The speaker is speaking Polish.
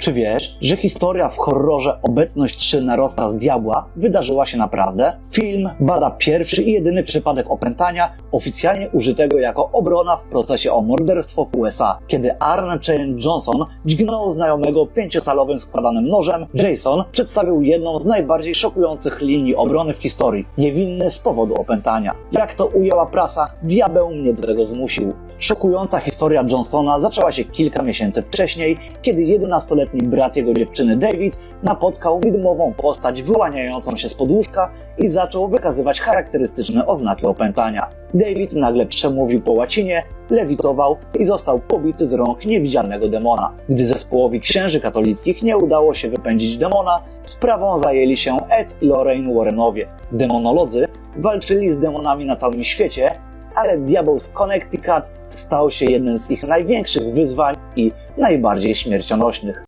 Czy wiesz, że historia w horrorze Obecność 3 na rozkaz diabła wydarzyła się naprawdę? Film bada pierwszy i jedyny przypadek opętania oficjalnie użytego jako obrona w procesie o morderstwo w USA. Kiedy Arne Chain Johnson dźgnął znajomego pięciocalowym składanym nożem, Jason przedstawił jedną z najbardziej szokujących linii obrony w historii. Niewinny z powodu opętania. Jak to ujęła prasa, diabeł mnie do tego zmusił. Szokująca historia Johnsona zaczęła się kilka miesięcy wcześniej, kiedy 11-letni brat jego dziewczyny David napotkał widmową postać wyłaniającą się z podłóżka i zaczął wykazywać charakterystyczne oznaki opętania. David nagle przemówił po łacinie, lewitował i został pobity z rąk niewidzialnego demona. Gdy zespołowi księży katolickich nie udało się wypędzić demona, sprawą zajęli się Ed i Lorraine Warrenowie. Demonolodzy walczyli z demonami na całym świecie, ale diabeł z Connecticut stał się jednym z ich największych wyzwań i najbardziej śmiercionośnych.